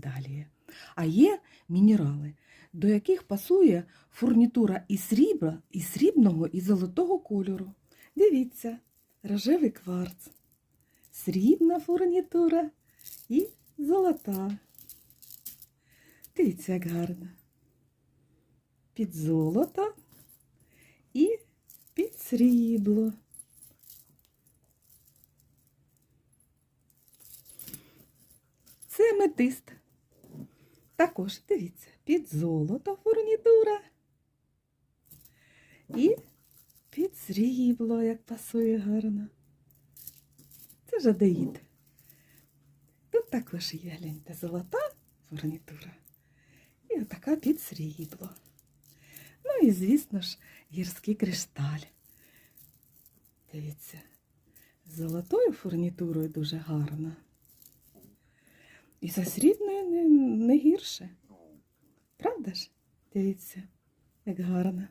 Далі. А є мінерали, до яких пасує фурнітура і срібла, і срібного, і золотого кольору. Дивіться, рожевий кварц, срібна фурнітура і золота. Дивіться, як гарно. Під золото і під срібло. Це метист. Також, дивіться, під золото фурнітура. І під срібло, як пасує гарно. Це жадеїд. Тут також є, гляньте, золота фурнітура. І отака під срібло. Ну і, звісно ж, гірський кришталь. Дивіться, з золотою фурнітурою дуже гарна. І за срібною не, не гірше. Правда ж? Дивіться, як гарно.